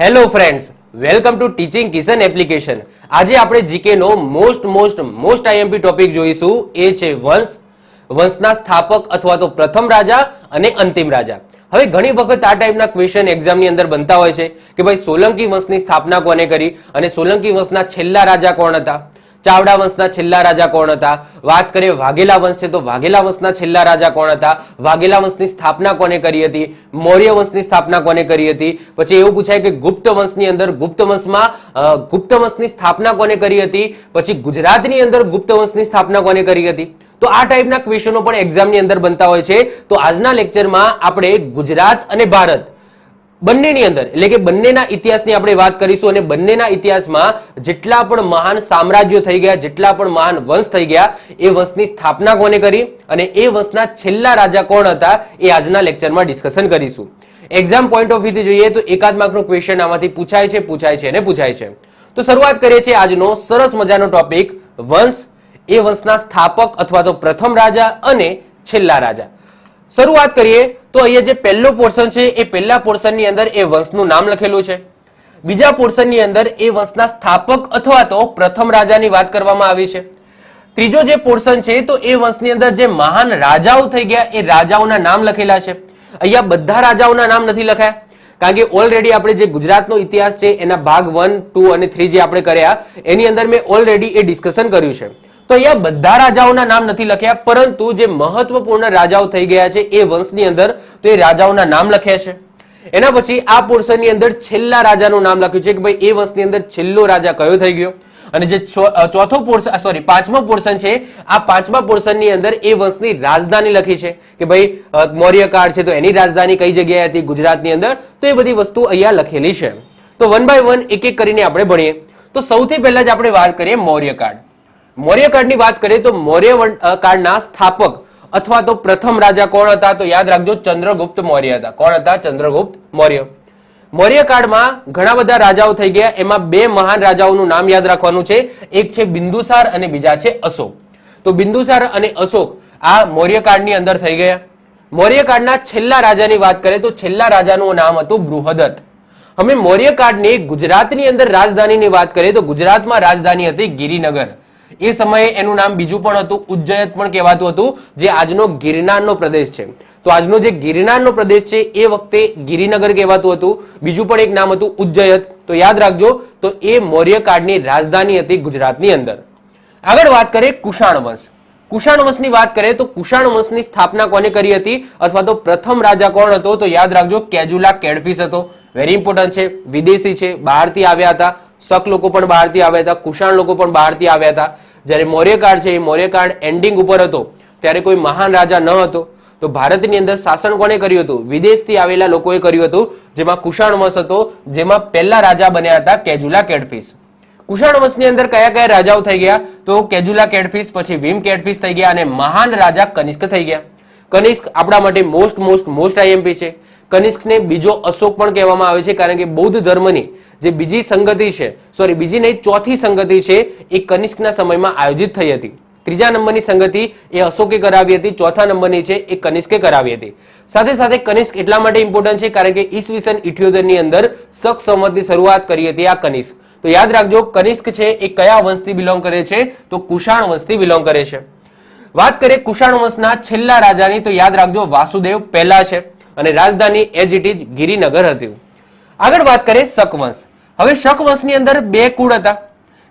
Hello friends welcome to teaching Kishan application આજે આપણે GK નો most most most IMP topic જોઈશું. એ છે વંશ. વંશના સ્થાપક અથવા તો પ્રથમ રાજા અને અંતિમ રાજા. હવે ઘણી વખત આ ટાઈપના ક્વેશ્ચન એક્ઝામની અંદર બનતા હોય છે કે ભાઈ સોલંકી વંશની સ્થાપના કોને કરી અને સોલંકી વંશના છેલ્લા રાજા કોણ હતા? ચાવડા વંશના છેલ્લા રાજા કોણ હતા? વાત કરીએ વાઘેલા વંશ છે તો વાઘેલા વંશના છેલ્લા રાજા કોણ હતા? વાઘેલા વંશની સ્થાપના કોને કરી હતી? મૌર્ય વંશની સ્થાપના કોને કરી હતી? પછી એવું પૂછાય કે ગુપ્ત વંશની અંદર ગુપ્ત વંશમાં ગુપ્ત વંશની સ્થાપના કોને કરી હતી? પછી ગુજરાતની અંદર ગુપ્ત વંશની સ્થાપના કોને કરી હતી? તો આ ટાઈપના ક્વેશ્ચનો પણ એક્ઝામની અંદર બનતા હોય છે. તો આજના લેક્ચરમાં આપણે ગુજરાત અને ભારત બંનેની અંદર. એટલે કે બંનેના ઇતિહાસની આપણે વાત કરીશું અને બંનેના ઇતિહાસમાં જેટલા પણ મહાન સામ્રાજ્યો થઈ ગયા, જેટલા પણ મહાન વંશ થઈ ગયા, એ વંશની સ્થાપના કોને કરી અને એ વંશના છેલ્લા રાજા કોણ હતા એ આજના લેક્ચરમાં ડિસ્કશન કરીશું. એક્ઝામ પોઈન્ટ ઓફ વ્યૂથી જોઈએ તો એકાદ માર્કનો ક્વેશ્ચન આમાંથી પૂછાય છે પૂછાય છે અને પૂછાય છે. તો શરૂઆત કરીએ છીએ આજનો સરસ મજાનો ટોપિક વંશ. એ વંશના સ્થાપક અથવા તો પ્રથમ રાજા અને છેલ્લા રાજા. શરૂઆત કરીએ તો અહીંયા જે પહેલો પોર્શન છે, એ પહેલા પોર્શનની અંદર એ વંશનું નામ લખેલું છે. બીજા પોર્શનની અંદર એ વંશના સ્થાપક અથવા તો પ્રથમ રાજાની વાત કરવામાં આવી છે. ત્રીજો જે પોર્શન છે, તો એ વંશની અંદર જે મહાન રાજાઓ થઈ ગયા, એ રાજાઓના નામ લખેલા છે. અહીંયા બધા રાજાઓના નામ નથી લખાયા, કારણ કે ઓલરેડી આપણે જે ગુજરાતનો ઇતિહાસ છે, એના ભાગ વન ટુ અને થ્રી જે આપણે કર્યા, એની અંદર મેં ઓલરેડી એ ડિસ્કશન કર્યું છે. તો અહીંયા બધા રાજાઓના નામ નથી લખ્યા, પરંતુ જે મહત્વપૂર્ણ રાજાઓ થઈ ગયા છે એ વંશની અંદર, તો એ રાજાઓના નામ લખ્યા છે. એના પછી આ પોર્શનની અંદર છેલ્લા રાજાનું નામ લખ્યું છે કે ભાઈ એ વંશની અંદર છેલ્લો રાજા કયો થઈ ગયો? અને જે ચોથો પોર્શન સોરી પાંચમો પોર્શન છે, આ પાંચમા પોર્શનની અંદર એ વંશની રાજધાની લખી છે કે ભાઈ મૌર્ય કાળ છે તો એની રાજધાની કઈ જગ્યાએ હતી? ગુજરાતની અંદર. તો એ બધી વસ્તુ અહીંયા લખેલી છે. તો વન બાય વન એક એક કરીને આપણે ભણીએ. તો સૌથી પહેલા જ આપણે વાત કરીએ મૌર્ય કાળ મૌર્ય કાળની વાત કરીએ તો મૌર્ય કાળના સ્થાપક અથવા તો પ્રથમ રાજા કોણ હતા? તો યાદ રાખજો, ચંદ્રગુપ્ત મૌર્ય હતા. કોણ હતા? ચંદ્રગુપ્ત મૌર્ય. મૌર્ય કાળમાં ઘણા બધા રાજાઓ થઈ ગયા. એમાં બે મહાન રાજાઓનું નામ યાદ રાખવાનું છે. એક છે બિંદુસાર અને બીજા છે અશોક. તો બિંદુસાર અને અશોક આ મૌર્ય કાળની અંદર થઈ ગયા. મૌર્ય કાળના છેલ્લા રાજાની વાત કરીએ તો છેલ્લા રાજાનું નામ હતું બૃહદત્ત. હવે મૌર્ય કાળની ગુજરાતની અંદર રાજધાનીની વાત કરીએ તો ગુજરાતમાં રાજધાની હતી ગિરિનગર. એ સમયે એનું નામ બીજું પણ હતું ઉજ્જયત પણ કહેવાતું હતું, જે આજનો ગિરનારનો પ્રદેશ છે. તો આજનો જે ગિરનારનો પ્રદેશ છે, એ વખતે ગિરિનગર કહેવાતું હતું. બીજું પણ એક નામ હતું ઉજ્જયત તો યાદ રાખજો, તો એ મૌર્ય કાળની રાજધાની હતી ગુજરાતની અંદર. આગળ વાત કરીએ કુષાણ વંશ. કુષાણ વંશની વાત કરીએ તો કુષાણ વંશની સ્થાપના કોને કરી હતી? અથવા તો પ્રથમ રાજા કોણ હતો? તો યાદ રાખજો, કેજુલા કેડફિસ હતો. વેરી ઇમ્પોર્ટન્ટ છે, વિદેશી છે, બહારથી આવ્યા હતા. શક લોકો પણ બહારથી આવ્યા હતા, કુષાણ લોકો પણ બહારથી આવ્યા હતા. જ્યારે મૌર્યકાળ છે, એ મૌર્યકાળ એન્ડિંગ ઉપર હતો, ત્યારે કોઈ મહાન રાજા ન હતો. તો ભારતની અંદર શાસન કોને કર્યું હતું? વિદેશથી આવેલા લોકોએ કર્યું હતું, જેમાં કુષાણ વંશ હતો, જેમાં પહેલા રાજા બન્યા હતા કેજુલા કેડફિસ કુષાણ વંશની અંદર કયા કયા રાજાઓ થઈ ગયા? તો કેજુલા કેડફિસ પછી ભીમ કેડફિસ થઈ ગયા અને મહાન રાજા કનિષ્ક થઈ ગયા. કનિષ્ક આપણા માટે મોસ્ટ મોસ્ટ મોસ્ટ આઈએમપી છે. કનિષ્કને બીજો અશોક પણ કહેવામાં આવે છે, કારણ કે બૌદ્ધ ધર્મની જે બીજી સંગતિ છે સોરી બીજી નહીં, ચોથી સંગતિ છે, એ કનિષ્કના સમયમાં આયોજિત થઈ હતી. ત્રીજા નંબરની સંગતિ એ અશોકે કરાવી હતી, ચોથા નંબરની છે, એ કનિષ્કે કરાવી હતી. સાથે સાથે કનિષ્ક એટલા માટે ઇમ્પોર્ટન્ટ છે, કારણ કે ઈસવીસન ઇઠ્યોતેરની અંદર શક સંવતની શરૂઆત કરી હતી આ કનિષ્ક. તો યાદ રાખજો, કનિષ્ક છે, એ કયા વંશથી બિલોંગ કરે છે? તો કુષાણ વંશથી બિલોંગ કરે છે. વાત કરીએ કુષાણ વંશના છેલ્લા રાજાની, તો યાદ રાખજો, વાસુદેવ પહેલા છે. અને રાજધાની એજ ઇટ ઇઝ ગિરિનગર હતું. આગળ વાત કરીએ શક વંશ હવે શક વંશની અંદર બે કુળ હતા.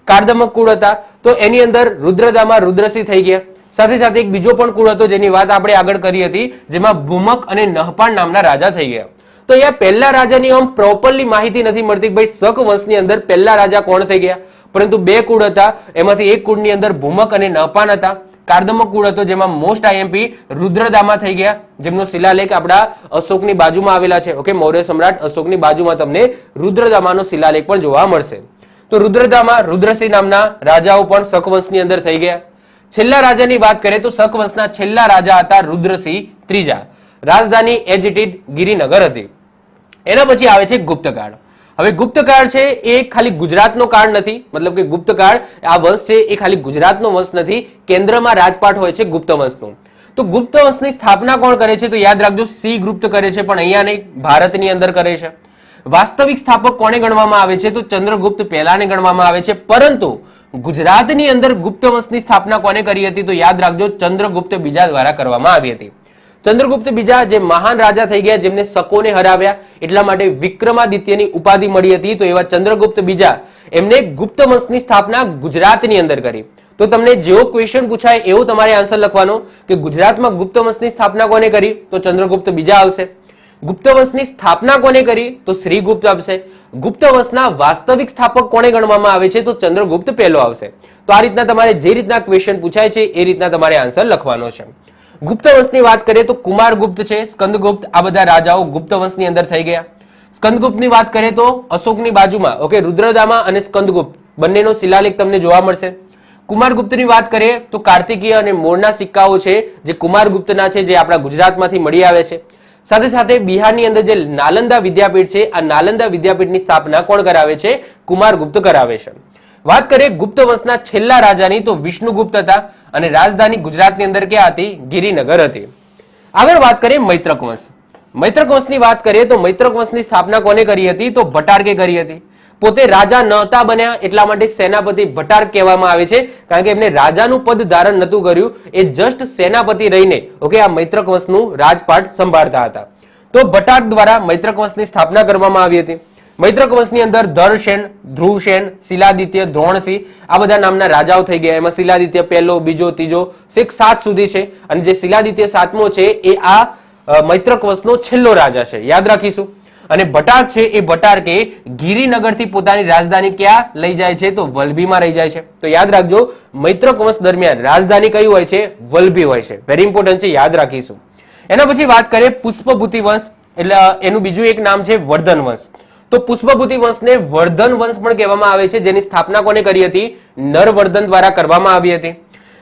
કાર્દમક કુળ હતા. તો એની અંદર રુદ્રદામાં રુદ્રસિંહ થઈ ગયા. સાથે સાથે એક બીજો પણ કુળ હતો જેની વાત આપણે આગળ કરી હતી, જેમાં ભૂમક અને નહપાન નામના રાજા થઈ ગયા. તો અહીંયા પહેલા રાજાની આમ પ્રોપરલી માહિતી નથી મળતી ભાઈ શક વંશની અંદર પહેલા રાજા કોણ થઈ ગયા. પરંતુ બે કુળ હતા. એમાંથી એક કુળની અંદર ભૂમક અને નહપાન હતા. કાર્દમક કુળ હતો, જેમાં મોસ્ટ આઈએમપી રુદ્રદામા થઈ ગયા, જેમનો શિલાલેખ આપણા અશોકની બાજુમાં આવેલા છે. ઓકે મૌર્ય સમ્રાટ અશોકની બાજુમાં તમને રુદ્રદામાનો શિલાલેખ પણ જોવા મળશે. તો રુદ્રદામા રુદ્રસિંહ નામના રાજાઓ પણ શકવંશની અંદર થઈ ગયા. છેલ્લા રાજાની વાત કરીએ તો શકવંશના છેલ્લા રાજા હતા રુદ્રસિંહ ત્રીજા. રાજધાની એજ ગિરિનગર હતી. એના પછી આવે છે ગુપ્તકાળ. હવે ગુપ્તકાળ છે એ ખાલી ગુજરાતનો કાળ નથી. મતલબ કે ગુપ્તકાળ આ વંશ છે એ ખાલી ગુજરાતનો વંશ નથી. કેન્દ્રમાં રાજપાટ હોય છે ગુપ્ત વંશનું. તો ગુપ્ત વંશની સ્થાપના કોણ કરે છે? તો યાદ રાખજો, સી ગુપ્ત કરે છે, પણ અહીંયા નહીં, ભારતની અંદર કરે છે. વાસ્તવિક સ્થાપક કોને ગણવામાં આવે છે? તો ચંદ્રગુપ્ત પહેલાને ગણવામાં આવે છે. પરંતુ ગુજરાતની અંદર ગુપ્ત વંશની સ્થાપના કોને કરી હતી? તો યાદ રાખજો, ચંદ્રગુપ્ત બીજા દ્વારા કરવામાં આવી હતી. ચંદ્રગુપ્ત બીજા જે મહાન રાજા થઈ ગયા, જેમને શકોને હરાવ્યા, એટલા માટે વિક્રમાદિત્યની ઉપાધિ મળી હતી, તો એવા ચંદ્રગુપ્ત બીજા એમને ગુપ્ત વંશની સ્થાપના ગુજરાતની અંદર કરી. તો તમને જેવો ક્વેશ્ચન પૂછાય એવો તમારે આન્સર લખવાનો કે ગુજરાતમાં ગુપ્ત વંશની સ્થાપના કોને કરી? તો ચંદ્રગુપ્ત બીજા આવશે. ગુપ્ત વંશની સ્થાપના કોને કરી? તો શ્રીગુપ્ત આવશે. ગુપ્ત વંશના વાસ્તવિક સ્થાપક કોને ગણવામાં આવે છે? તો ચંદ્રગુપ્ત પહેલો આવશે. તો આ રીતના તમારે જે રીતના ક્વેશ્ચન પૂછાય છે, એ રીતના તમારે આન્સર લખવાનો છે. ગુપ્ત વંશની વાત કરીએ તો કુમારગુપ્ત છે, સ્કંદગુપ્ત, આ બધા રાજાઓ ગુપ્ત વંશની અંદર થઈ ગયા. સ્કંદગુપ્તની વાત કરીએ તો અશોકની બાજુમાં, ઓકે, રુદ્રદામા અને સ્કંદગુપ્ત, બંનેનો શિલાલેખ તમને જોવા મળશે. કુમારગુપ્તની વાત કરીએ તો કાર્તિકીય અને મોરના સિક્કાઓ છે, જે કુમારગુપ્તના છે, જે આપણા ગુજરાતમાંથી મળી આવે છે. સાથે સાથે બિહારની અંદર જે નાલંદા વિદ્યાપીઠ છે, આ નાલંદા વિદ્યાપીઠની સ્થાપના કોણ કરાવે છે? કુમારગુપ્ત કરાવે છે. વાત કરીએ ગુપ્ત વંશના છેલ્લા રાજાની, તો વિષ્ણુગુપ્ત હતા અને રાજધાની ગુજરાતની અંદર ક્યાં હતી? ગિરિનગર હતી. આગળ વાત કરીએ મૈત્રક વંશ. મૈત્રક વંશની વાત કરીએ તો મૈત્રક વંશની સ્થાપના કોને કરી હતી? તો ભટારકે કરી હતી. પોતે રાજા નહોતા બન્યા એટલા માટે સેનાપતિ ભટાર કહેવામાં આવે છે, કારણ કે એમને રાજાનું પદ ધારણ નતું કર્યું. એ જસ્ટ સેનાપતિ રહીને, ઓકે, આ મૈત્રક વંશનું રાજપાટ સંભાળતા હતા. તો ભટાર દ્વારા મૈત્રક વંશની સ્થાપના કરવામાં આવી હતી. મૈત્રક વંશની અંદર ધરસેન, ધ્રુવસેન, શિલાદિત્ય દ્રોણસિંહ આ બધા નામના રાજાઓ થઈ ગયા. એમાં શિલાદિત્ય પહેલો, બીજો, ત્રીજો સિક્સ સાત સુધી છે. અને જે શિલાદિત્ય સાતમો છે, એ આ મૈત્રક વંશનો છેલ્લો રાજા છે. યાદ રાખીશું. અને ભટાર છે, એ ભટારકે ગિરિનગરથી પોતાની રાજધાની ક્યાં લઈ જાય છે? તો વલભીમાં રહી જાય છે. તો યાદ રાખજો, મૈત્રક વંશ દરમિયાન રાજધાની કઈ હોય છે? વલભી હોય છે. વેરી ઇમ્પોર્ટન્ટ છે, યાદ રાખીશું. એના પછી વાત કરીએ પુષ્પભૂતિ વંશ. એટલે એનું બીજું એક નામ છે વર્ધન વંશ. તો પુષ્પભૂતિ વંશને વર્ધન વંશ પણ કહેવામાં આવે છે, જેની સ્થાપના કોને કરી હતી? નરવર્ધન દ્વારા કરવામાં આવી હતી.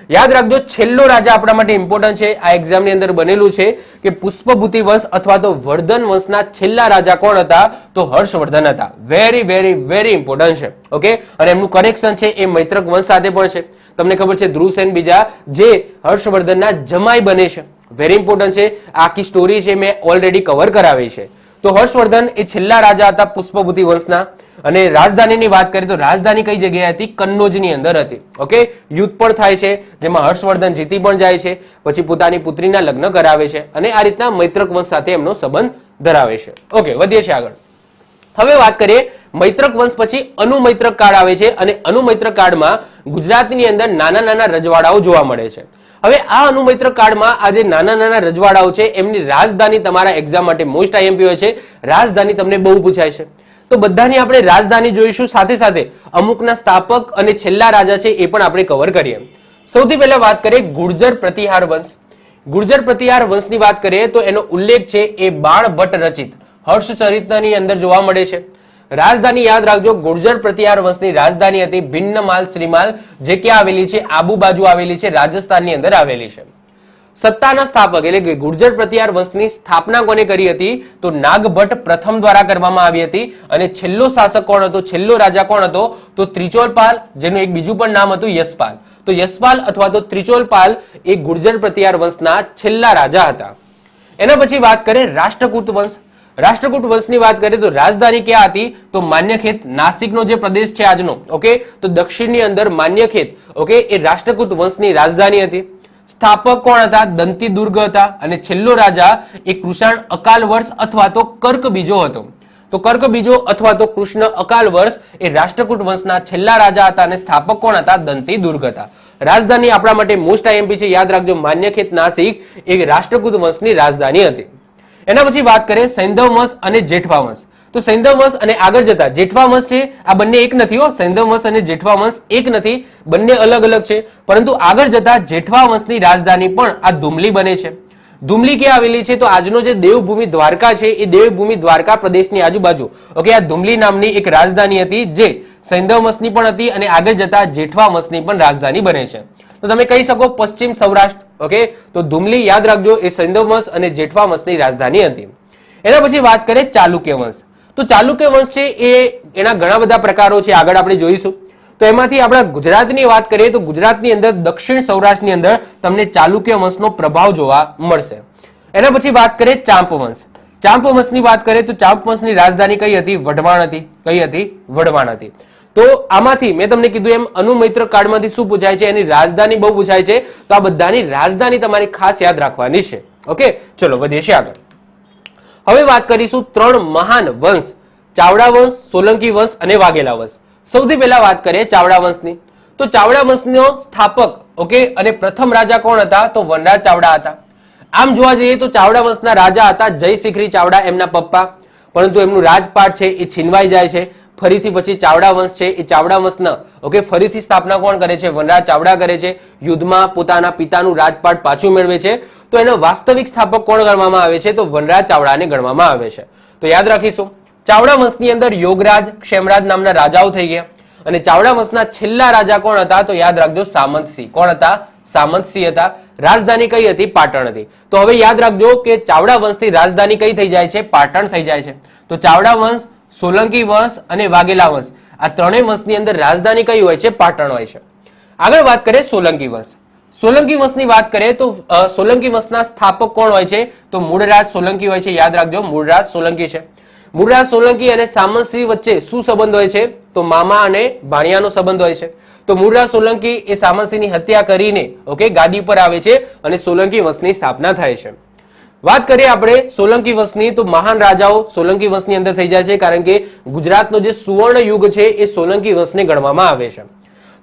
યાદ રાખજો, છેલ્લો રાજા આપણા માટે ઇમ્પોર્ટન્ટ છે. આ એક્ઝામની અંદર બનેલું છે કે પુષ્પભૂતિ વંશ અથવા તો વર્ધન વંશના છેલ્લા રાજા કોણ હતા? તો હર્ષવર્ધન હતા. વેરી વેરી વેરી ઇમ્પોર્ટન્ટ છે. ઓકે અને એમનું કનેક્શન છે એ મૈત્રક વંશ સાથે પણ છે. તમને ખબર છે ધ્રુવસેન બીજા જે હર્ષવર્ધનના જમાઈ બને છે. વેરી ઇમ્પોર્ટન્ટ છે. આખી સ્ટોરી છે, મેં ઓલરેડી કવર કરાવી છે. તો હર્ષવર્ધન એ છેલ્લા રાજા હતા પુષ્પભૂતિ વંશના. અને રાજધાનીની વાત કરીએ તો રાજધાની કઈ જગ્યાએ હતી? કન્નોજની અંદર હતી. ઓકે? યુદ્ધ પણ થાય છે, જેમાં હર્ષવર્ધન જીતી પણ જાય છે, પછી પોતાની પુત્રીના લગ્ન કરાવે છે અને આ રીતના મૈત્રક વંશ સાથે એમનો સંબંધ ધરાવે છે. ઓકે, વધીએ છીએ આગળ. હવે વાત કરીએ, મૈત્રક વંશ પછી અનુમૈત્રક કાળ આવે છે અને અનુમૈત્રક કાળમાં ગુજરાતની અંદર નાના નાના રજવાડાઓ જોવા મળે છે. હવે આ અનુમૈત્ર કાળમાં આ જે નાના નાના રજવાડાઓ છે. એમની રાજધાની તમારા એક્ઝામ માટે મોસ્ટ આઈએમપી હોય છે. રાજધાની તમને બહુ પૂછાય છે. તો બધાની આપણે રાજધાની જોઈશું. સાથે સાથે અમુકના સ્થાપક અને છેલ્લા રાજા છે એ પણ આપણે કવર કરીએ. સૌથી પહેલા વાત કરીએ ગુર્જર પ્રતિહાર વંશ. ગુર્જર પ્રતિહાર વંશની વાત કરીએ તો એનો ઉલ્લેખ છે એ બાણ ભટ્ટ રચિત. હર્ષચરિત્રની અંદર જોવા મળે છે. રાજધાની યાદ રાખજો, ગુર્જર પ્રતિહાર વંશની રાજધાની હતી ભિન્નમાલ શ્રીમાલ જે ક્યાં આવેલી છે, આબુ બાજુ આવેલી છે, રાજસ્થાનની અંદર આવેલી છે. સત્તાના સ્થાપક એટલે કે ગુર્જર પ્રતિહાર વંશની સ્થાપના કોને કરી હતી? તો નાગભટ્ટ પ્રથમ દ્વારા કરવામાં આવી હતી અને છેલ્લો શાસક કોણ હતો? છેલ્લો રાજા કોણ હતો? તો ત્રિચોલપાલ જેનું એક બીજું પણ નામ હતું યશપાલ. તો યશપાલ અથવા તો ત્રિચોલપાલ એ ગુર્જર પ્રતિહાર વંશના છેલ્લા રાજા હતા. એના પછી વાત કરીએ રાષ્ટ્રકૂટ વંશ રાષ્ટ્રકૂટ વંશની વાત કરીએ તો રાજધાની ક્યાં હતી? તો માન્યખેત નાસિકનો જે પ્રદેશ છે આજનો, ઓકે? તો દક્ષિણની અંદર માન્યખેત, ઓકે? એ રાષ્ટ્રકૂટ વંશની રાજધાની હતી. સ્થાપક કોણ હતા? દંતી દુર્ગ હતા. અને છેલ્લો રાજા એ કૃષાણ અકાલ વર્ષ અથવા તો કર્ક બીજો હતો. તો કર્ક બીજો અથવા તો કૃષ્ણ અકાલ વર્ષ એ રાષ્ટ્રકૂટ વંશના છેલ્લા રાજા હતા અને સ્થાપક કોણ હતા? દંતી દુર્ગ હતા. રાજધાની આપણા માટે મોસ્ટ આઈએમપી છે. યાદ રાખજો, માન્યખેત નાસિક એ રાષ્ટ્રકૂટ વંશની રાજધાની હતી. એના પછી વાત કરીએ સૈંધવ વંશ અને જેઠવા વંશ. તો સૈંધવ વંશ અને આગળ જતા જેઠવા વંશ છે, આ બંને એક નથી હો. સૈંધવ વંશ અને જેઠવા વંશ એક નથી, બંને અલગ અલગ છે. પરંતુ આગળ જતા જેઠવા વંશની રાજધાની પણ આ ધુમલી બને છે. ધુમલી ક્યાં આવેલી છે? તો આજનો જે દેવભૂમિ દ્વારકા છે, એ દેવભૂમિ દ્વારકા પ્રદેશની આજુબાજુ. ઓકે, આ ધુમલી નામની એક રાજધાની હતી જે સૈંધવ વંશની પણ હતી અને આગળ જતા જેઠવા વંશની પણ રાજધાની બને છે. તો તમે કહી શકો પશ્ચિમ સૌરાષ્ટ્ર ઓકે તો ધુમલી યાદ રાખજો, એ સૈંધવ વંશ અને જેઠવા વંશની રાજધાની હતી. એના પછી વાત કરીએ ચાલુક્ય વંશ. તો ચાલુક્ય વંશ છે, એ એના ઘણા બધા પ્રકારો છે, આગળ આપણે જોઈશું. તો એમાંથી આપણા ગુજરાતની વાત કરીએ, તો ગુજરાતની અંદર દક્ષિણ સૌરાષ્ટ્રની અંદર તમને ચાલુક્ય વંશનો પ્રભાવ જોવા મળશે. એના પછી વાત કરીએ ચાંપ વંશ. ચાંપ વંશની વાત કરીએ તો ચાંપ વંશની રાજધાની કઈ હતી? વઢવાણ હતી. કઈ હતી? વઢવાણ હતી. તો આમાંથી મેં તમને કીધું એમ અનુમૈત્ર કાળમાંથી શું પૂછાય છે, એની રાજધાની બહુ પૂછાય છે, તો આ બધાની રાજધાની તમારી ખાસ યાદ રાખવાની છે. ઓકે ચલો, વધીએ છીએ આગળ. હવે વાત કરીશું ત્રણ મહાન વંશ, ચાવડા વંશ, સોલંકી વંશ અને વાઘેલા વંશ. સૌથી પહેલા વાત કરીએ ચાવડા વંશની. તો ચાવડા વંશનો સ્થાપક ઓકે અને પ્રથમ રાજા કોણ હતા? તો વનરાજ ચાવડા હતા. આમ જોવા જઈએ તો ચાવડા વંશના રાજા હતા જય શિખરી ચાવડા, એમના પપ્પા. પરંતુ એમનું રાજપાટ છે, એ છીનવાઈ જાય છે. ફરીથી પછી ચાવડા વંશ છે. એ ચાવડા વંશના ઓકે ફરીથી સ્થાપના કોણ કરે છે? વનરાજ ચાવડા કરે છે. યુદ્ધમાં પોતાના પિતાનું રાજપાટ પાછું મેળવે છે. તો એનો વાસ્તવિક સ્થાપક કોણ ગણવામાં આવે છે? તો વનરાજ ચાવડાને ગણવામાં આવે છે. તો યાદ રાખીશું, ચાવડા વંશની અંદર યોગરાજ, ક્ષેમરાજ નામના રાજાઓ થઈ ગયા. અને ચાવડા વંશના છેલ્લા રાજા કોણ હતા? તો યાદ રાખજો, સામંતસિંહ. કોણ હતા? સામંતસિંહ હતા. રાજધાની કઈ હતી? પાટણ હતી. તો હવે યાદ રાખજો કે ચાવડા વંશથી રાજધાની કઈ થઈ જાય છે? પાટણ થઈ જાય છે. તો ચાવડા વંશ સોલંકી વંશ અને વાઘેલા વંશ. આ ત્રણેય વંશની અંદર રાજધાની કઈ હોય છે? પાટણ હોય છે. આગળ વાત કરીએ સોલંકી વંશ. સોલંકી વંશની વાત કરીએ તો સોલંકી વંશના સ્થાપક કોણ હોય છે? તો મૂળરાજ સોલંકી હોય છે. યાદ રાખજો, મૂળરાજ સોલંકી છે. મૂળરાજ સોલંકી અને સામંતસિંહ વચ્ચે શું સંબંધ હોય છે? તો મામા અને ભાણિયાનો સંબંધ હોય છે. તો મૂળરાજ સોલંકી એ સામંતસિંહની હત્યા કરીને, ઓકે, ગાદી પર આવે છે અને સોલંકી વંશની સ્થાપના થાય છે. વાત કરીએ આપણે સોલંકી વંશની, તો મહાન રાજાઓ સોલંકી વંશની અંદર થઈ જાય છે, કારણ કે ગુજરાતનો જે સુવર્ણ યુગ છે, એ સોલંકી વંશને ગણવામાં આવે છે.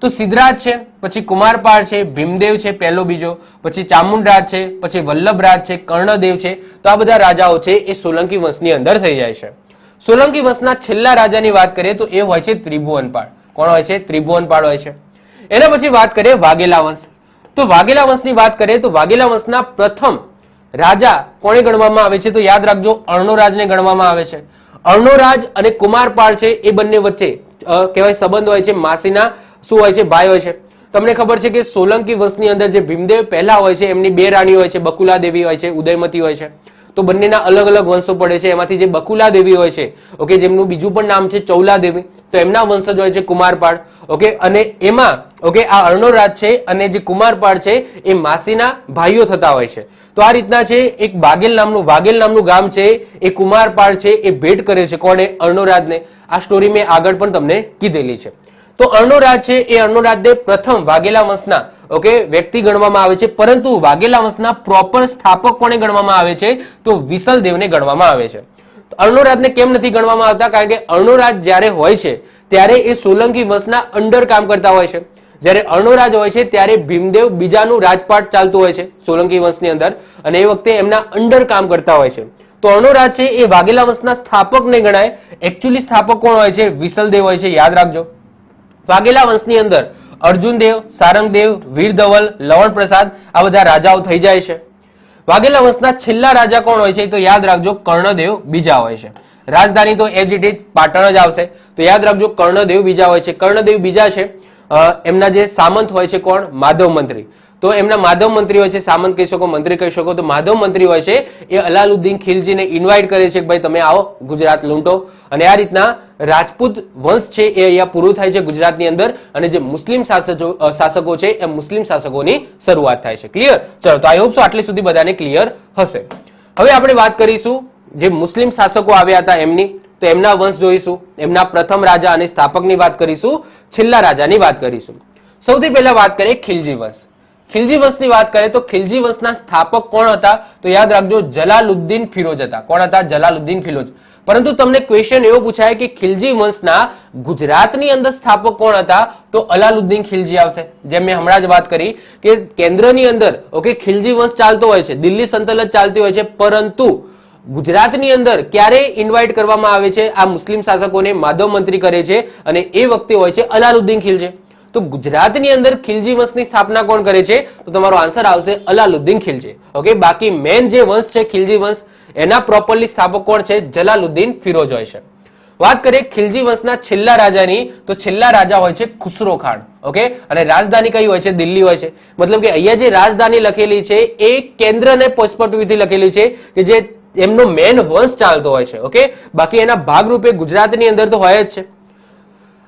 તો સિદ્ધરાજ છે, પછી કુમારપાળ છે, ભીમદેવ છે, પહેલો બીજો, પછી ચામુંડરાજ છે, પછી વલ્લભરાજ છે, કર્ણદેવ છે, તો આ બધા રાજાઓ છે, એ સોલંકી વંશની અંદર થઈ જાય છે. સોલંકી વંશના છેલ્લા રાજાની વાત કરીએ, તો એ હોય છે ત્રિભુવનપાળ. કોણ હોય છે? ત્રિભુવનપાળ હોય છે. એના પછી વાત કરીએ વાઘેલા વંશ. તો વાઘેલા વંશની વાત કરીએ, તો વાઘેલા વંશના પ્રથમ રાજા કોને ગણવામાં આવે છે તો યાદ રાખજો, અર્ણોરાજને ગણવામાં આવે છે. અર્ણોરાજ અને કુમારપાળ છે એ બંને વચ્ચે કહેવાય સંબંધ હોય છે, માસીના શું હોય છે, ભાઈ હોય છે. તમને ખબર છે કે સોલંકી વંશની અંદર જે ભીમદેવ પહેલા હોય છે, એમની બે રાણી હોય છે, બકુલા દેવી હોય છે, ઉદયમતી હોય છે. તો બંનેના અલગ અલગ વંશો પડે છે, એમાંથી જે બકુલા દેવી હોય છે, ઓકે, જેમનું બીજું પણ નામ છે ચૌલા દેવી. તો એમના વંશજ હોય છે કુમારપાળ. ઓકે અને એમાં ઓકે આ અર્ણોરાજ છે અને જે કુમારપાળ છે, એ માસીના ભાઈઓ થતા હોય છે. તો આ રીતના છે, એક બાગેલ નામનું વાગેલ નામનું ગામ છે, એ કુમારપાળ છે, એ ભેટ કરે છે. કોને અર્ણોરાજને. આ સ્ટોરી મેં આગળ પણ તમને કીધેલી છે. તો અર્ણોરાજ છે, એ અર્ણોરાજને પ્રથમ વાઘેલા વંશના ઓકે વ્યક્તિ ગણવામાં આવે છે. પરંતુ વાઘેલા વંશના પ્રોપર સ્થાપક કોને ગણવામાં આવે છે? તો વિસલદેવને ગણવામાં આવે છે. અર્ણોરાજને કેમ નથી ગણવામાં આવતા? કારણ કે અર્ણોરાજ જ્યારે હોય છે, ત્યારે એ સોલંકી વંશના અંડર કામ કરતા હોય છે. જ્યારે અર્ણોરાજ હોય છે, ત્યારે ભીમદેવ બીજાનું રાજપાટ ચાલતું હોય છે, સોલંકી વંશની અંદર. અને એ વખતે એમના અંડર કામ કરતા હોય છે. તો અર્ણોરાજ છે, એ વાઘેલા વંશના સ્થાપક નહીં ગણાય. એકચ્યુઅલી સ્થાપક કોણ હોય છે? વિસલદેવ હોય છે, યાદ રાખજો. વાઘેલા વંશની અંદર અર્જુનદેવ, સારંગદેવ, વીરધવલ લવણ પ્રસાદ આ બધા રાજાઓ થઈ જાય છે. વાઘેલા વંશના છેલ્લા રાજા કોણ હોય છે તો યાદ રાખજો, કર્ણદેવ બીજા હોય છે. રાજધાની તો એજ ઇટ ઇઝ પાટણ જ આવશે. તો યાદ રાખજો, કર્ણદેવ બીજા હોય છે. કર્ણદેવ બીજા છે. એમના જે સામંત હોય છે કોણ? માધવ મંત્રી. તો એમના માધવ મંત્રી હોય છે, સામંત કહી શકો, મંત્રી કહી શકો. તો માધવ મંત્રી હોય છે, એ અલાલુદ્દીન ખિલજીને ઇન્વાઇટ કરે છે કે ભાઈ તમે આવો ગુજરાત લૂંટો. અને આ રીતના રાજપૂત વંશ છે એ અહીંયા પૂરું થાય છે ગુજરાતની અંદર અને જે મુસ્લિમ શાસકો છે એ મુસ્લિમ શાસકોની શરૂઆત થાય છે. ક્લિયર ચલો, તો આઈ હોપ સો આટલી સુધી બધાને ક્લિયર હશે. હવે આપણે વાત કરીશું જે મુસ્લિમ શાસકો આવ્યા હતા એમની, તો એમના વંશ જોઈશું, એમના પ્રથમ રાજા અને સ્થાપકની વાત કરીશું, છેલ્લા રાજાની વાત કરીશું. સૌથી પહેલા વાત કરીએ ખિલજી વંશ. ખિલજી વંશની વાત કરીએ તો ખિલજી વંશના સ્થાપક કોણ હતા? તો યાદ રાખજો જલાલુદ્દીન ફિરોજ હતા. કોણ હતા? જલાલુદ્દીન ફિરોજ. પરંતુ તમને ક્વેશ્ચન એવો પૂછાય કે ખિલજી વંશના ગુજરાતની અંદર સ્થાપક કોણ હતા? તો અલાલુદ્દીન ખિલજી આવશે. જેમ મેં હમણાં જ વાત કરી કે કેન્દ્રની અંદર ઓકે ખિલજી વંશ ચાલતો હોય છે, દિલ્હી સંતલત ચાલતી હોય છે, પરંતુ ગુજરાતની અંદર ક્યારે ઇન્વાઇટ કરવામાં આવે છે? આ મુસ્લિમ શાસકોને માધવ મંત્રી કરે છે અને એ વખતે હોય છે અલાલુદ્દીન ખિલજી. તો ગુજરાતની અંદર ખિલજી વંશની સ્થાપના કોણ કરે છે? તો તમારો આન્સર આવશે અલાલુદ્દીન ખિલજી. ઓકે બાકી મેન જે વંશ છે, ખિલજી વંશ એના પ્રોપરલી સ્થાપક કોણ છે? જલાલુદ્દીન ફિરોજ હોય છે. વાત કરીએ ખિલજી વંશના છેલ્લા રાજાની, તો છેલ્લા રાજા હોય છે ખુસરો ખાન, ઓકે? અને રાજધાની કઈ હોય છે? દિલ્હી હોય છે. મતલબ કે અહીંયા જે રાજધાની લખેલી છે, એ કેન્દ્રને પર્સપેક્ટિવથી લખેલી છે કે જે એમનો મેન વંશ ચાલતો હોય છે, ઓકે? બાકી એના ભાગરૂપે ગુજરાતની અંદર તો હોય જ છે.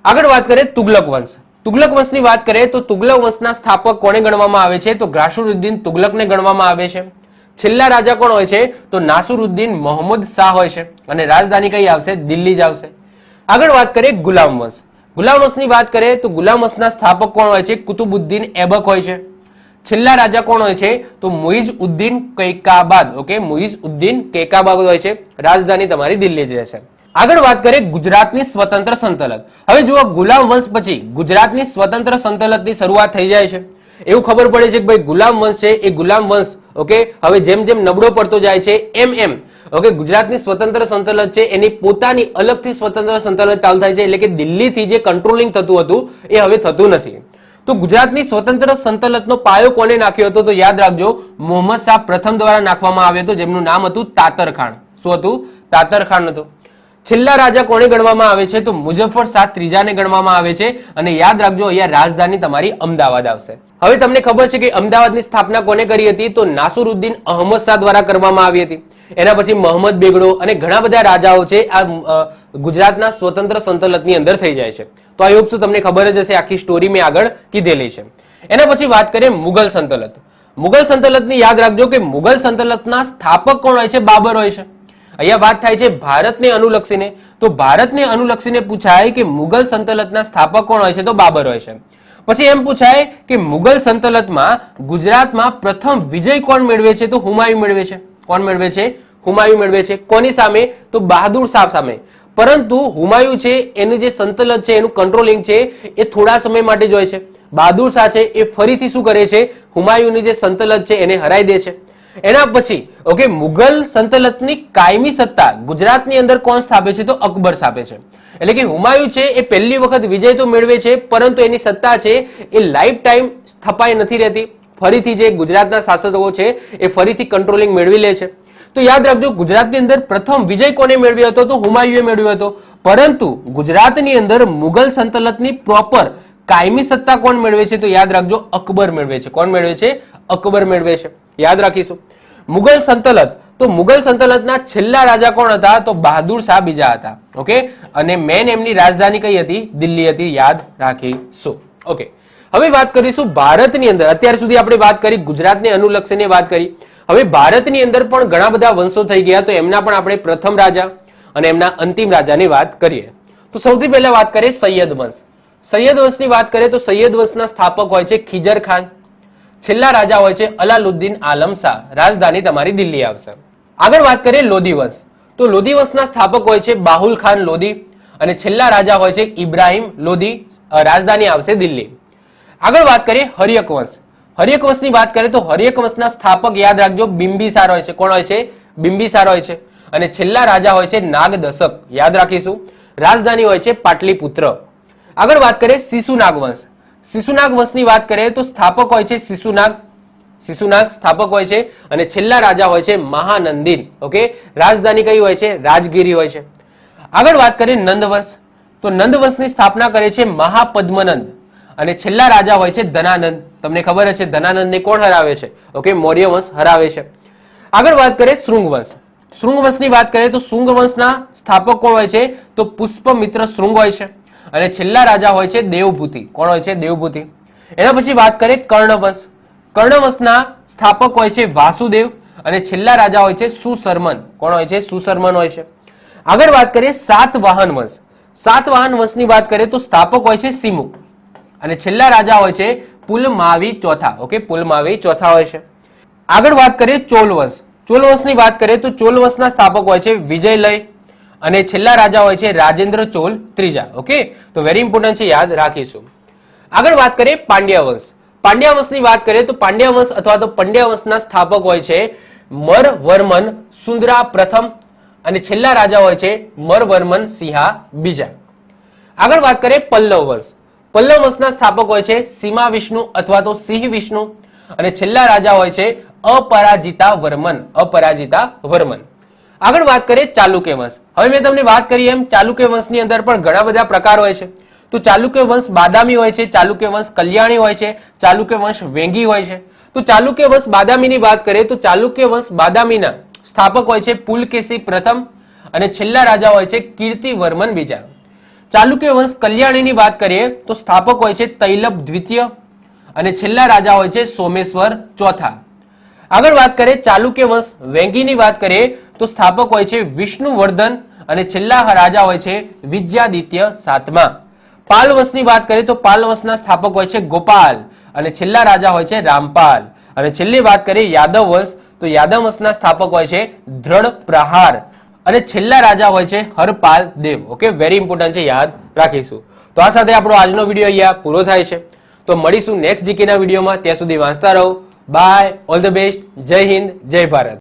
આગળ વાત કરીએ તુગલક વંશ. તુગલક વંશની વાત કરીએ તો તુગલક વંશના સ્થાપક કોને ગણવામાં આવે છે? તો ગ્રાસુરુદ્દીન તુગલકને ગણવામાં આવે છે. છેલ્લા રાજા કોણ હોય છે? તો નાસુરુદ્દીન મોહમ્મદ શાહ હોય છે. અને રાજધાની કઈ આવશે? દિલ્હી જ આવશે. આગળ વાત કરીએ ગુલામ વંશ. ગુલામ વંશની વાત કરીએ તો ગુલામ વંશના સ્થાપક કોણ હોય છે? કુતુબુદ્દીન એબક હોય છે. છેલ્લા રાજા કોણ હોય છે? તો Muizuddin Kaikabad. Okay Muizuddin Kaikabad હોય છે. રાજધાની તમારી દિલ્હી જ રહેશે. આગળ વાત કરીએ ગુજરાતની સ્વતંત્ર સંતલક. હવે જુઓ ગુલામ વંશ પછી ગુજરાતની સ્વતંત્ર સંતલકની શરૂઆત થઈ જાય છે. એવું ખબર પડે છે કે ભાઈ ગુલામ વંશ છે. એ ગુલામ વંશ ઓકે હવે જેમ જેમ નબળો પડતો જાય છે, એમ એમ. ઓકે ગુજરાતની સ્વતંત્ર સંતલત છે, એની પોતાની અલગથી સ્વતંત્ર સંતલન ચાલુ થાય છે, એટલે કે દિલ્હીથી જે કંટ્રોલિંગ થતું હતું, એ હવે થતું નથી. તો ગુજરાતની સ્વતંત્ર સંતલતનો પાયો કોને નાખ્યો હતો, તો યાદ રાખજો, મોહમ્મદ શાહ પ્રથમ દ્વારા નાખવામાં આવ્યો હતો, જેમનું નામ હતું તાતર ખાન શું હતું? તાતરખાણ હતું. છેલ્લા રાજા કોને ગણવામાં આવે છે? તો મુઝફ્ફર શાહ ત્રીજાને ગણવામાં આવે છે. અને યાદ રાખજો, અહીંયા રાજધાની તમારી અમદાવાદ આવશે. હવે તમને ખબર છે કે અમદાવાદની સ્થાપના કોને કરી હતી? તો નાસુરુદ્દીન અહમદ શાહ દ્વારા કરવામાં આવી હતી. એના પછી મોહમ્મદ બેગડો અને ઘણા બધા રાજાઓ છે, આ ગુજરાતના સ્વતંત્ર સંતલતની અંદર થઈ જાય છે. તો આ યોગ તમને ખબર જ હશે, આખી સ્ટોરી મેં આગળ કીધેલી છે. એના પછી વાત કરીએ મુગલ સંતલત. મુગલ સંતલતની યાદ રાખજો કે મુગલ સંતલતના સ્થાપક કોણ હોય છે? બાબર હોય છે. અહીંયા વાત થાય છે ભારતને અનુલક્ષીને. તો ભારતને અનુલક્ષીને પૂછાય કે મુગલ સંતલતના સ્થાપક કોણ હોય છે? તો બાબર હોય છે. પછી એમ પૂછાય કે મુગલ સંતલતમાં ગુજરાતમાં પ્રથમ વિજય કોણ મેળવે છે? તો હુમાયુ મેળવે છે. કોણ મેળવે છે? હુમાયુ મેળવે છે. કોની સામે? તો બહાદુર શાહ સામે. પરંતુ હુમાયુ છે, એનું જે સંતલત છે, એનું કંટ્રોલિંગ છે, એ થોડા સમય માટે જ હોય છે. બહાદુર શાહ છે, એ ફરીથી શું કરે છે? હુમાયુની જે સંતલત છે, એને હરાઈ દે છે. એના પછી ઓકે મુગલ સંતલતની કાયમી સત્તા ગુજરાતની અંદર કોણ સ્થાપે છે તો અકબર સ્થાપે છે. એટલે કે હુમાયુ છે, એ પહેલી વખત વિજય તો મેળવે છે, પરંતુ એની સત્તા છે, એ લાઈફ ટાઈમ સ્થપાઈ નથી રહેતી. ફરીથી જે ગુજરાતના શાસકો છે, એ ફરીથી કંટ્રોલિંગ મેળવી લે છે. તો યાદ રાખજો, ગુજરાતની અંદર પ્રથમ વિજય કોને મેળવ્યો હતો તો હુમાયુએ મેળવ્યો હતો. પરંતુ ગુજરાતની અંદર મુગલ સંતલતની પ્રોપર કાયમી સત્તા કોણ મેળવે છે તો યાદ રાખજો, અકબર મેળવે છે. કોણ મેળવે છે? અકબર મેળવે છે. યાદ રાખીશું. મુગલ સંતલત, તો મુગલ સંતલતના છેલ્લા રાજા કોણ હતા? તો બહાદુર શાહ બીજા હતા. ઓકે અને મેન એમની રાજધાની કઈ હતી? દિલ્હી હતી. યાદ રાખીશું. ઓકે હવે વાત કરીશું ભારતની અંદર. અત્યાર સુધી આપણે વાત કરી, ગુજરાતને અનુલક્ષીને વાત કરી. હવે ભારતની અંદર પણ ઘણા બધા વંશો થઈ ગયા, તો એમના પણ આપણે પ્રથમ રાજા અને એમના અંતિમ રાજાની વાત કરીએ. તો સૌથી પહેલા વાત કરીએ સૈયદ વંશ. સૈયદ વંશની વાત કરીએ તો સૈયદ વંશના સ્થાપક હોય છે ખીજર ખાન છેલ્લા રાજા હોય છે અલાલુદ્દીન આલમ શાહ. રાજધાની તમારી દિલ્હી આવશે. આગળ વાત કરીએ લોધી વંશ. તો લોધી વંશના સ્થાપક હોય છે બાહુલ ખાન લોધી અને છેલ્લા રાજા હોય છે ઇબ્રાહિમ લોધી રાજધાની આવશે દિલ્હી. આગળ વાત કરીએ હરિયક વંશ. હરિયક વંશની વાત કરીએ તો હરિયક વંશના સ્થાપક યાદ રાખજો બિંબિસાર હોય છે. કોણ હોય છે? બિંબિસાર હોય છે. અને છેલ્લા રાજા હોય છે નાગ દશક યાદ રાખીશું. રાજધાની હોય છે પાટલીપુત્ર. આગળ વાત કરીએ શિશુ વંશ શિશુનાગ વંશની વાત કરીએ તો સ્થાપક હોય છે શિશુનાગ શિશુનાગ સ્થાપક હોય છે અને છેલ્લા રાજા હોય છે મહાનંદિન. ઓકે? રાજધાની કઈ હોય છે? રાજગીરી હોય છે. આગળ વાત કરીએ નંદવંશ. તો નંદવંશની સ્થાપના કરે છે મહાપદ્મનંદ. અને છેલ્લા રાજા હોય છે ધનાનંદ. તમને ખબર છે ધનાનંદને કોણ હરાવે છે? ઓકે? મૌર્ય વંશ હરાવે છે. આગળ વાત કરીએ શૃંગવંશ. શૃંગવંશની વાત કરીએ તો શૃંગવંશના સ્થાપક કોણ હોય છે? તો પુષ્પમિત્ર શૃંગ હોય છે. અને છેલ્લા રાજા હોય છે દેવભૂતિ. કોણ હોય છે? દેવભૂતિ. એના પછી વાત કરીએ કર્ણવંશ. કર્ણવંશના સ્થાપક હોય છે વાસુદેવ અને છેલ્લા રાજા હોય છે સુશર્મન. કોણ હોય છે? સુશર્મન હોય છે. આગળ વાત કરીએ સાતવાહન વંશ. સાતવાહન વંશની વાત કરીએ તો સ્થાપક હોય છે સિમુ અને છેલ્લા રાજા હોય છે પુલમાવી ચોથા. ઓકે, પુલમાવી ચોથા હોય છે. આગળ વાત કરીએ ચોલવંશ ચોલવંશની ચોલ વંશની વાત કરીએ તો ચોલ વંશના સ્થાપક હોય છે વિજયલય. અને છેલ્લા રાજા હોય છે રાજેન્દ્ર ચોલ ત્રીજા ઓકે તો વેરી ઇમ્પોર્ટન્ટ છે, યાદ રાખીશું. આગળ વાત કરીએ પાંડ્યા વંશ પાંડ્યા વંશની વાત કરીએ તો પાંડ્યા વંશ અથવા તો પંડ્યા વંશના સ્થાપક હોય છે મરવર્મન સુંદરા પ્રથમ અને છેલ્લા રાજા હોય છે મરવર્મન સિંહા બીજા. આગળ વાત કરીએ પલ્લવ વંશ પલ્લવ વંશના સ્થાપક હોય છે સીમા વિષ્ણુ અથવા તો સિંહ વિષ્ણુ અને છેલ્લા રાજા હોય છે અપરાજિતા વર્મન અપરાજિતા વર્મન. આગળ વાત કરીએ ચાલુક્ય વંશ. હવે મેં તમને વાત કરી એમ ચાલુક્ય વંશની અંદર પણ ઘણા બધા પ્રકાર હોય છે. તો ચાલુક્ય વંશ બાદામી હોય છે, ચાલુક્ય વંશ કલ્યાણી હોય છે, ચાલુક્ય વંશ વેંગી હોય છે. તો ચાલુક્ય વંશ બાદામીની વાત કરીએ તો ચાલુક્ય વંશ બાદામીના સ્થાપક હોય છે પુલકેશી પ્રથમ અને છેલ્લા રાજા હોય છે કીર્તિવર્મન બીજા. ચાલુક્ય વંશ કલ્યાણીની વાત કરીએ તો સ્થાપક હોય છે તૈલબ દ્વિતીય અને છેલ્લા રાજા હોય છે સોમેશ્વર ચોથા. આગળ વાત કરીએ ચાલુક્ય વંશ વેંગીની વાત કરીએ તો સ્થાપક હોય છે વિષ્ણુવર્ધન અને છેલ્લા રાજા હોય છે વિજયાદિત્ય સાતમા. પાલવંશની વાત કરીએ તો પાલવંશના સ્થાપક હોય છે ગોપાલ અને છેલ્લા રાજા હોય છે રામપાલ. અને છેલ્લી વાત કરીએ યાદવ વંશ, તો યાદવ વંશના સ્થાપક હોય છે દ્રઢ પ્રહાર. અને છેલ્લા રાજા હોય છે Harpal Dev. Okay very important છે, યાદ રાખીશું. તો આ સાથે આપણો આજનો વીડિયો અહીંયા પૂરો થાય છે. તો મળીશું નેક્સ્ટ જીકેના વિડીયોમાં. ત્યાં સુધી વાંચતા રહો. બાય ઓલ ધ બેસ્ટ જય હિન્દ, જય ભારત.